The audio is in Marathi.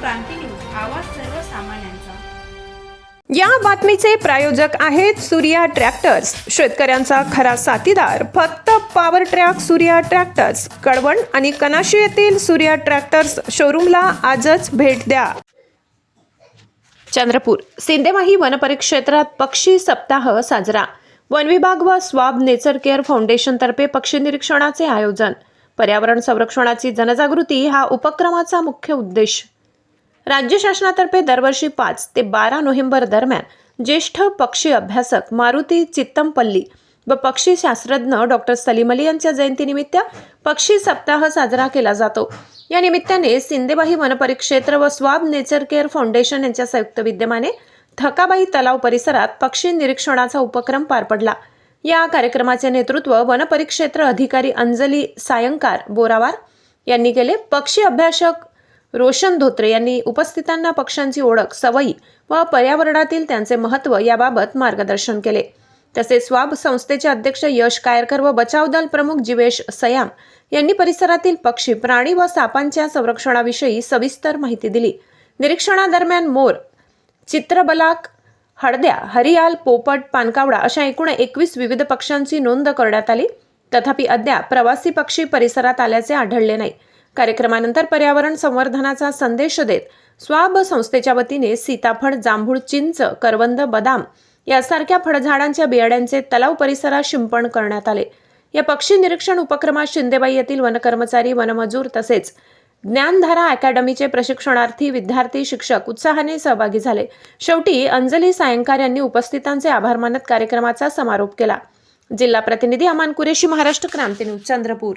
क्रांती न्यूज आवाज सर्वसामान्यांचा. या बातमीचे प्रायोजक आहेत सूर्या ट्रॅक्टर्स. शेतकऱ्यांचा खरा साथीदार. फक्त power track Surya tractors Kalwan आणि कनाशी येथील सूर्या ट्रॅक्टर्स शोरूमला आजच भेट द्या. चंद्रपूर. सिंदेवाही वनपरिक्षेत्रात पक्षी सप्ताह साजरा. वनविभाग व स्वाब नेचर केअर फाउंडेशनतर्फे पक्षी निरीक्षणाचे आयोजन. पर्यावरण संरक्षणाची जनजागृती हा उपक्रमाचा मुख्य उद्देश. राज्य शासनातर्फे दरवर्षी पाच ते बारा नोव्हेंबर दरम्यान ज्येष्ठ पक्षी अभ्यासक मारुती चित्तमपल्ली व पक्षी शास्त्रज्ञ डॉक्टर सलीम अली यांच्या जयंतीनिमित्त पक्षी सप्ताह साजरा केला जातो. या निमित्ताने सिंदेबाही वनपरिक्षेत्र व स्वाब नेचर केअर फाउंडेशन यांच्या संयुक्त विद्यमाने थकाबाई तलाव परिसरात पक्षी निरीक्षणाचा उपक्रम पार पडला. या कार्यक्रमाचे नेतृत्व वनपरिक्षेत्र अधिकारी अंजली सायंकार बोरावार यांनी केले. पक्षी अभ्यासक रोशन धोत्रे यांनी उपस्थितांना पक्ष्यांची ओळख सवयी व पर्यावरणातील त्यांचे महत्त्व याबाबत मार्गदर्शन केले. तसेच स्वाब संस्थेचे अध्यक्ष यश कायरकर व बचाव दल प्रमुख जिवेश सयाम यांनी परिसरातील पक्षी प्राणी व सापांच्या संरक्षणाविषयी सविस्तर माहिती दिली. निरीक्षणादरम्यान मोर चित्रबलाक हळद्या हरियाल पोपट पानकावडा अशा एकूण एकवीस विविध पक्ष्यांची नोंद करण्यात आली. तथापि अद्याप प्रवासी पक्षी परिसरात आल्याचे आढळले नाही. कार्यक्रमानंतर पर्यावरण संवर्धनाचा संदेश देत स्वाब संस्थेच्या वतीने सीताफळ जांभूळ चिंच करवंद बदाम यासारख्या फळझाडांच्या बियाड्यांचे तलाव परिसरात शिंपण करण्यात आले. या पक्षी निरीक्षण उपक्रमात शिंदेबाई येथील वनकर्मचारी वनमजूर तसेच ज्ञानधारा अकॅडमीचे प्रशिक्षणार्थी विद्यार्थी शिक्षक उत्साहाने सहभागी झाले. शेवटी अंजली सायंकार यांनी उपस्थितांचे आभार मानत कार्यक्रमाचा समारोप केला. जिल्हा प्रतिनिधी अमान कुरेशी महाराष्ट्र क्रांती न्यूज चंद्रपूर.